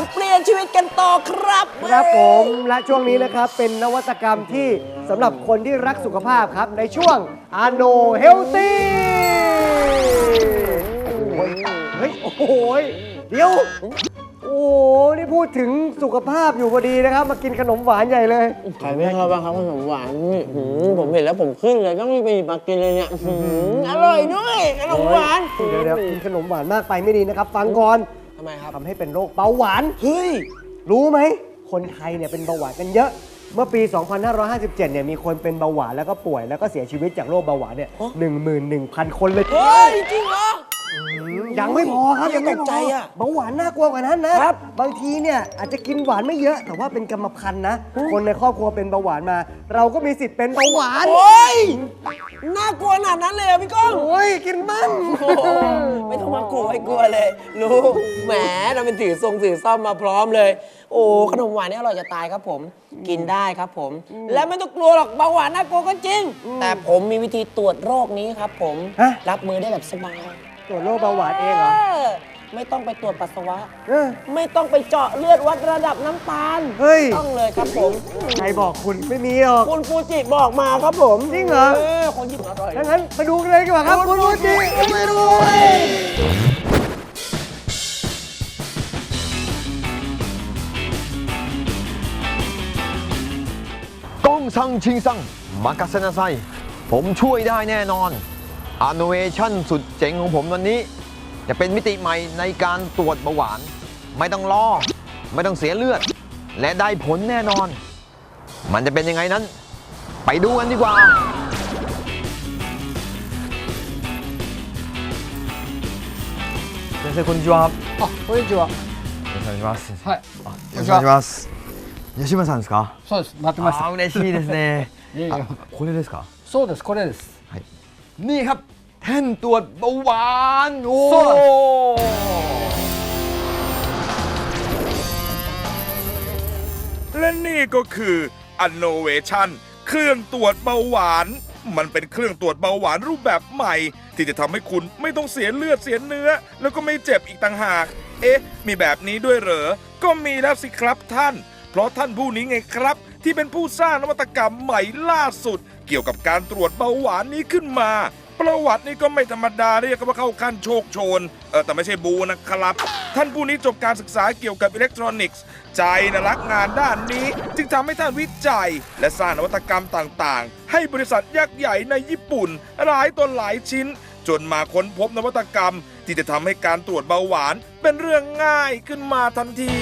มเปลี่ยนชีวิตกันต่อครับ ครับผมและช่วงนี้นะครับเป็นนวัตกรรมที่สำหรับคนที่รักสุขภาพครับ ในช่วง a n o Healthy โอ้ยเฮ้ย โอ้โหยเดี๋ยว โอ้โห นี่พูดถึงสุขภาพอยู่พอดีนะครับ มากินขนมหวานใหญ่เลย ใครไม่ชอบบ้างครับขนมหวานนี่หืมผมเห็นแล้วผมขึ้นเลยต้องรีบไปหยิบมากินเลยเนี่ยหืมอร่อยด้วยขนมหวาน เดี๋ยวเดี๋ยวกินขนมหวานมากไปไม่ดีนะครับ ฟังก่อน ทำไมครับทำให้เป็นโรคเบาหวาน เฮ้ย รู้ไหม คนไทยเนี่ยเป็นเบาหวานกันเยอะ เมื่อปี 2557 เนี่ยมีคนเป็นเบาหวานแล้วก็ป่วยแล้วก็เสียชีวิตจากโรคเบาหวานเนี่ย11,000 คนเลยทีเดียวเฮ้ย จริงเหรอ ยังไม่พอครับยังไม่พตกใจอะเบาหวานน่ากลัวกว่านั้นนะครับ บางทีเนี่ยอาจจะกินหวานไม่เยอะ แต่ว่าเป็นกรรมพันธุ์นะ คนในครอบครัวเป็นเบาหวานมา เราก็มีสิทธิ์เป็นเบาหวาน โอ้ยน่ากลัวขนาดนั้นเลยเหรอพี่ก้องโอ้ยกินบ้างโอ้โหไม่ต้องมากลัวไม่กลัวเลย รู้แหมเราเป็นถือทรงถือซ่อมมาพร้อมเลย โอ้ขนมหวานนี่อร่อยจะตายครับผม กินได้ครับผม และไม่ต้องกลัวหรอกเบาหวานน่ากลัวก็จริง แต่ผมมีวิธีตรวจโรคนี้ครับ ผมฮะ รับมือได้แบบสบาย ตรวจโรคเบาหวานเองเหรอเออไม่ต้องไปตรวจปัสสาวะ เออ ไม่ต้องไปเจาะเลือดวัดระดับน้ำตาลเฮ้ย ต้องเลยครับผม ใครบอกคุณไม่มีหรอก คุณฟูจิบอกมาครับผมจริงเหรอเออคนญี่ปุ่นอร่อย ถ้างั้นไปดูกันเลยดีกว่าครับคุณฟูจิไปดูเลยก้องซังชิงซังมากาเซนาไซผมช่วยได้แน่นอน อ n นเวชั่นสุดเจ๋งของผมวันนี้ จะเป็นมิติใหม่ในการตรวจเบาหวาน ไม่ต้องรอ ไม่ต้องเสียเลือด และได้ผลแน่นอน มันจะเป็นยังไงนั้น ไปดูกันดีกว่า 先生こんにちは。あ、こんにちは。よろしくお願いします。はい。よろしくお願いします。吉村さんですか。そうです。待ってましあーた。嬉しいですね。いえいえあこれですか。そうです。これです。 นี่ครับ แท่นตรวจเบาหวานโอ้และนี่ก็คือ Innovation เครื่องตรวจเบาหวาน มันเป็นเครื่องตรวจเบาหวานรูปแบบใหม่ ที่จะทำให้คุณไม่ต้องเสียเลือดเสียเนื้อ แล้วก็ไม่เจ็บอีกต่างหาก เอ๊ะ มีแบบนี้ด้วยเหรอ ก็มีแล้วสิครับท่าน เพราะท่านผู้นี้ไงครับ ที่เป็นผู้สร้างนวัตกรรมใหม่ล่าสุด เกี่ยวกับการตรวจเบาหวานนี้ขึ้นมา ประวัตินี่ก็ไม่ธรรมดาเรียกว่าเข้าขั้นโชคโชน เออแต่ไม่ใช่บูนะครับ ท่านผู้นี้จบการศึกษาเกี่ยวกับอิเล็กทรอนิกส์ ใจนะรักงานด้านนี้ จึงทำให้ท่านวิจัย และสร้างนวัตกรรมต่างๆ ให้บริษัทยักษ์ใหญ่ในญี่ปุ่น หลายต่อหลายชิ้น จนมาค้นพบนวัตกรรม ที่จะทำให้การตรวจเบาหวานเป็นเรื่องง่ายขึ้นมาทันที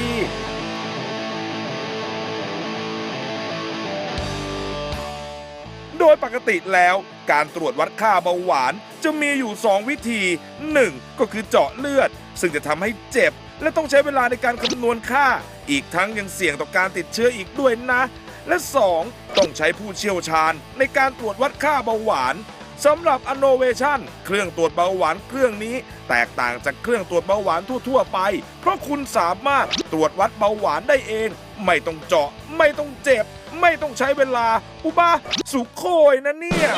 ยปกติแล้ว การตรวจวัดค่าเบาหวาน จะมีอยู่ 2 วิธี 1. ก็คือเจาะเลือด ซึ่งจะทำให้เจ็บ และต้องใช้เวลาในการคำนวณค่า อีกทั้งยังเสี่ยงต่อการติดเชื้ออีกด้วยนะ และ 2. ต้องใช้ผู้เชี่ยวชาญ ในการตรวจวัดค่าเบาหวานสำหรับ Innovation เครื่องตรวจเบาหวานเครื่องนี้ แตกต่างจากเครื่องตรวจเบาหวานทั่ว ๆ ไป เพราะคุณสามารถตรวจวัดเบาหวานได้เอง ไม่ต้องเจาะ ไม่ต้องเจ็บ ไม่ต้องใช้เวลา อุบาสุโคยนะเนี่ย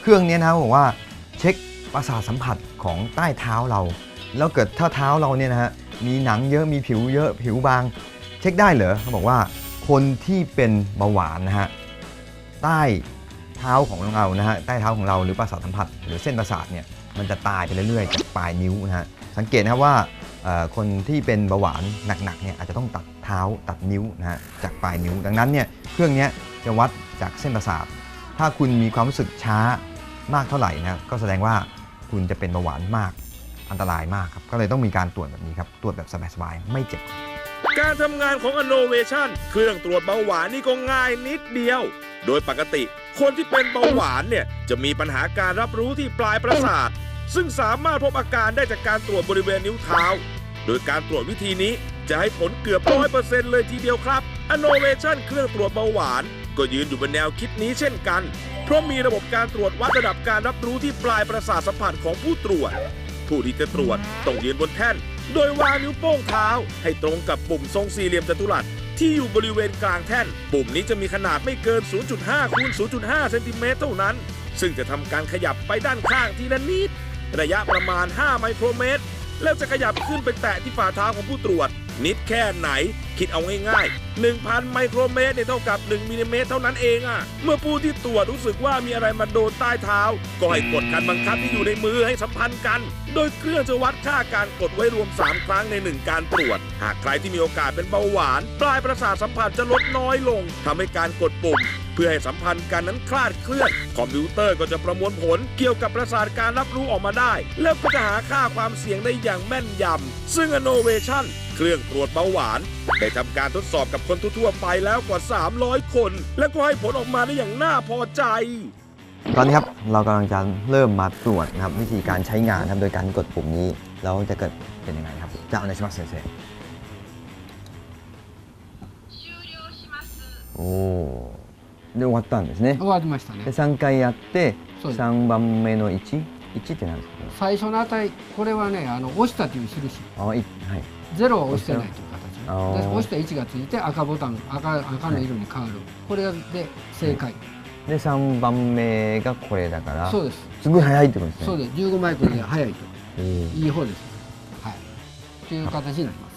เครื่องเนี้ยนะบอกว่าเช็คประสาทสัมผัสของใต้เท้าเรา แล้วเกิดถ้าเท้าเราเนี่ยนะฮะมีหนังเยอะมีผิวเยอะผิวบาง เช็คได้เหรอเขาบอกว่าคนที่เป็นเบาหวานนะฮะใต้เท้าของเรานะฮะใต้เท้าของเราหรือประสาทสัมผัส หรือเส้นประสาทเนี่ยมันจะตายไปเรื่อยๆจากปลายนิ้วนะฮะ สังเกตนะครับว่าคนที่เป็นเบาหวานหนักๆเนี่ยอาจจะต้องตัดเท้าตัดนิ้วนะฮะจากปลายนิ้ว ดังนั้นเนี่ยเครื่องนี้จะวัดจากเส้นประสาท ถ้าคุณมีความรู้สึกช้ามากเท่าไหร่นะก็แสดงว่าคุณจะเป็นเบาหวานมากอันตรายมากครับก็เลยต้องมีการตรวจแบบนี้ครับตรวจแบบสบายๆไม่เจ็บการทำงานของ Innovation เครื่องตรวจเบาหวานนี่ก็ง่ายนิดเดียว โดยปกติ คนที่เป็นเบาหวานเนี่ยจะมีปัญหาการรับรู้ที่ปลายประสาท ซึ่งสามารถพบอาการได้จากการตรวจบริเวณนิ้วเท้า โดยการตรวจวิธีนี้จะให้ผลเกือบร้อยเปอร์เซ็นต์เลยทีเดียวครับ Innovation เครื่องตรวจเบาหวาน ก็ยืนอยู่บนแนวคิดนี้เช่นกัน เพราะมีระบบการตรวจวัดระดับการรับรู้ที่ปลายประสาทสัมผัสของผู้ตรวจ ผู้ที่จะตรวจต้องยืนบนแท่น โดยวางนิ้วโป้งเท้า ให้ตรงกับปุ่มทรงสี่เหลี่ยมจัตุรัสที่อยู่บริเวณกลางแท่น ปุ่มนี้จะมีขนาดไม่เกิน 0.5คูณ0.5 เซนติเมตรเท่านั้น ซึ่งจะทำการขยับไปด้านข้างทีละนิด ระยะประมาณ 5 ไมโครเมตร แล้วจะขยับขึ้นไปแตะที่ฝ่าเท้าของผู้ตรวจ นิดแค่ไหน คิดเอาง่ายๆ1,000 ไมโครเมตรเนี่ยเท่ากับ 1มิลลิเมตรเท่านั้นเองอะเมื่อผู้ที่ตรวจรู้สึกว่ามีอะไรมาโดนใต้เท้า ก็ให้กดคันบังคับที่อยู่ในมือให้สัมพันธ์กัน โดยเครื่องจะวัดค่าการกดไว้รวม 3 ครั้งใน 1 การตรวจ หากใครที่มีโอกาสเป็นเบาหวาน ปลายประสาทสัมผัสจะลดน้อยลงทำให้การกดปุ่ม เพื่อให้สัมพันธ์กันนั้นคลาดเคลื่อน คอมพิวเตอร์ก็จะประมวลผลเกี่ยวกับประสาทการรับรู้ออกมาได้ แล้วก็จะหาค่าความเสี่ยงได้อย่างแม่นยำซึ่ง Innovation เครื่องตรวจเบาหวานได้ทำการทดสอบกับคนทั่วๆไปแล้วกว่า 300 คน และก็ให้ผลออกมาได้อย่างน่าพอใจ ตอนนี้ครับเรากำลังจะเริ่มมาตรวจนะครับวิธีการใช้งานครับโดยการกดปุ่มนี้แล้วจะเกิดเป็นยังไงครับจะเอาในชิมัสเซนเซโอ้で終わったんですね終わりましたねで3回やってそうです3番目の1 1って何ですか最初の値これはねあの押したという印あいはいゼロは押してないという形 で押した位置がついて赤ボタン赤赤の色に変わる、これで正解、で3番目がこれだから。そうです。すごい早いってことですね。そうです。15マイクロで早いと。えー。いい方です。はい。という形になります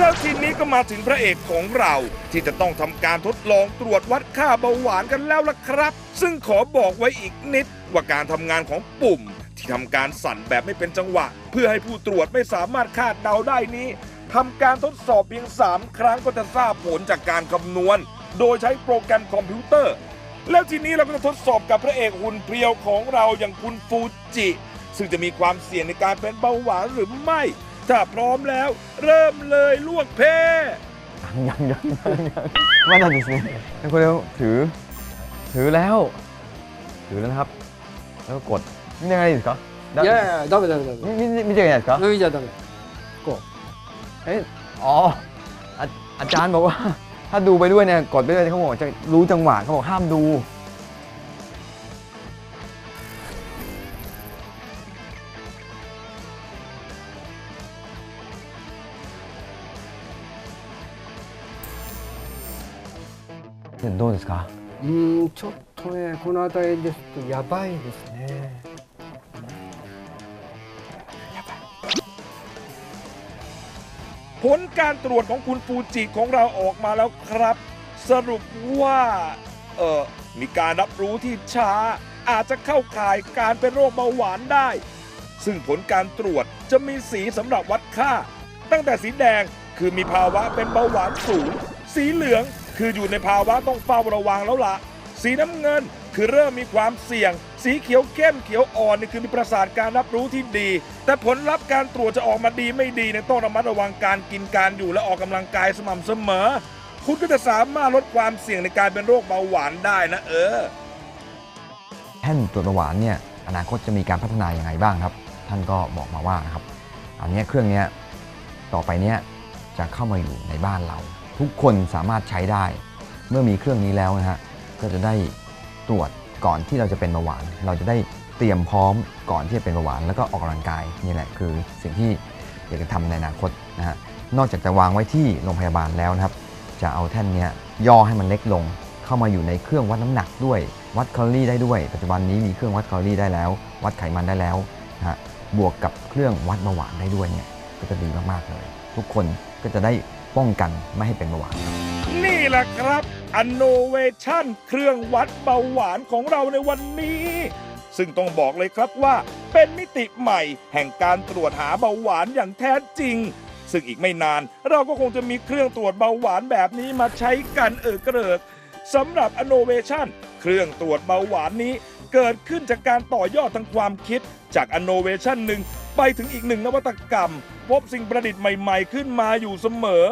แล้วทีนี้ก็มาถึงพระเอกของเรา ที่จะต้องทำการทดลองตรวจวัดค่าเบาหวานกันแล้วล่ะครับ ซึ่งขอบอกไว้อีกนิด ว่าการทำงานของปุ่ม ที่ทำการสั่นแบบไม่เป็นจังหวะ เพื่อให้ผู้ตรวจไม่สามารถคาดเดาได้นี้ทำการทดสอบเพียง 3 ครั้งก็จะทราบผลจากการคำนวณ โดยใช้โปรแกรมคอมพิวเตอร์ แล้วทีนี้เราก็จะทดสอบกับพระเอกหุ่นเพรียวของเราอย่างคุณฟูจิ ซึ่งจะมีความเสี่ยงในการเป็นเบาหวานหรือไม่ ถ้าพร้อมแล้ว เริ่มเลยลวกเพ ยังยังยังยังまだですねこれをถือถือแล้วถือแล้วนะครับ แล้วก็กด見ないですかだいやいやダメダメダメ見見見てないですか見ちゃダメこเอ๊ะอ๋ออาอาจารย์บอกว่า ถ้าดูไปด้วยเนี่ยกดไปด้วยเขาบอกจะรู้จังหวะเขาบอกห้ามดู どうですかううーんちょっとねこの値ですとやばいですね ผลการตรวจของคุณฟูจิของเราออกมาแล้วครับ สรุปว่า เออมีการรับรู้ที่ช้า อาจจะเข้าข่ายการเป็นโรคเบาหวานได้ ซึ่งผลการตรวจจะมีสีสำหรับวัดค่า ตั้งแต่สีแดงคือมีภาวะเป็นเบาหวานสูง สีเหลือง คืออยู่ในภาวะต้องเฝ้าระวังแล้วละสีน้ำเงินคือเริ่มมีความเสี่ยง สีเขียวเข้มเขียวอ่อนนี่คือมีประสาทการรับรู้ที่ดี แต่ผลลัพธ์การตรวจจะออกมาดีไม่ดีเนี่ยต้องระมัดระวังการกินการอยู่และออกกำลังกายสม่ำเสมอ คุณก็จะสามารถลดความเสี่ยงในการเป็นโรคเบาหวานได้นะเออแท่นตรวจเบาหวานเนี่ยอนาคตจะมีการพัฒนาอย่างไรบ้างครับ ท่านก็บอกมาว่านะครับอันนี้เครื่องนี้ต่อไปเนี้ยจะเข้ามาอยู่ในบ้านเรา ทุกคนสามารถใช้ได้ เมื่อมีเครื่องนี้แล้วนะฮะก็จะได้ตรวจก่อนที่เราจะเป็นเบาหวาน เราจะได้เตรียมพร้อมก่อนที่จะเป็นเบาหวาน แล้วก็ออกกำลังกายนี่แหละคือสิ่งที่อยากจะทำในอนาคตนะฮะนอกจากจะวางไว้ที่โรงพยาบาลแล้วนะครับ จะเอาแท่นนี้ยย่อให้มันเล็กลง เข้ามาอยู่ในเครื่องวัดน้ำหนักด้วย วัดแคลอรี่ได้ด้วย ปัจจุบันนี้มีเครื่องวัดแคลอรี่ได้แล้ว วัดไขมันได้แล้วนะฮะบวกกับเครื่องวัดเบาหวานได้ด้วยเนี่ยก็จะดีมากๆเลย ทุกคนก็จะได้ ป้องกันไม่ให้เป็นเบาหวานครับ นี่แหละครับ Innovation เครื่องวัดเบาหวานของเราในวันนี้ ซึ่งต้องบอกเลยครับว่า เป็นมิติใหม่แห่งการตรวจหาเบาหวานอย่างแท้จริง ซึ่งอีกไม่นาน เราก็คงจะมีเครื่องตรวจเบาหวานแบบนี้มาใช้กันเออเกริกสำหรับ Innovation เครื่องตรวจเบาหวานนี้ เกิดขึ้นจากการต่อยอดทางความคิด จาก Innovation หนึ่งไปถึงอีกหนึ่งนวัตกรรม พบสิ่งประดิษฐ์ใหม่ ๆ ขึ้นมาอยู่เสมอ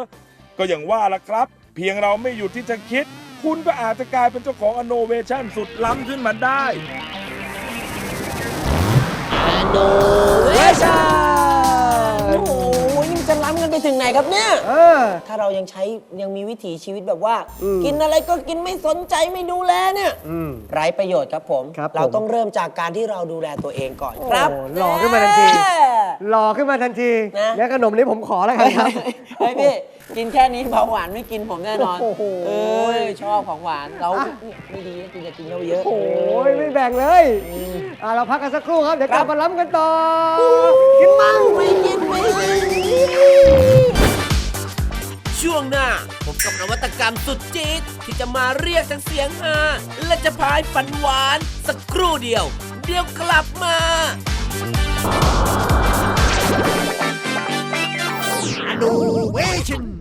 ก็อย่างว่าล่ะครับ เพียงเราไม่หยุดที่จะคิด คุณก็อาจจะกลายเป็นเจ้าของอโนเวชั่นสุดล้ำขึ้นมาได้โนเวชั่น ล้ำกันไปถึงไหนครับเนี่ย เออ ถ้าเรายังใช้ยังมีวิถีชีวิตแบบว่า อืม กินอะไรก็กินไม่สนใจไม่ดูแลเนี่ย อืม ไร้ประโยชน์ครับผม ครับเราผมต้องเริ่มจากการที่เราดูแลตัวเองก่อนครับโอ้หล่อขึ้นมาทันทีแหล่อขึ้นมาทันทีนะ แล้วขนมนี้ผมขอแล้วกันครับ เฮ้ยพี่กินแค่นี้เบาหวานไม่กินผมแน่นอนโอ้โห เอ้ยชอบของหวานเราเนี่ยไม่ดีนะคุณอย่ากินเยอะเยอะ โอ้ยไม่แบ่งเลย อะ เราพักกันสักครู่ครับ เดี๋ยวกลับมาล้ำกันต่อ วงหน้า ผมกับนวัตกรรมสุดจี๊ดที่จะมาเรียกทั้งเสียงฮาและจะพายฝันหวาน สักครู่เดียว เดี๋ยวกลับมาดู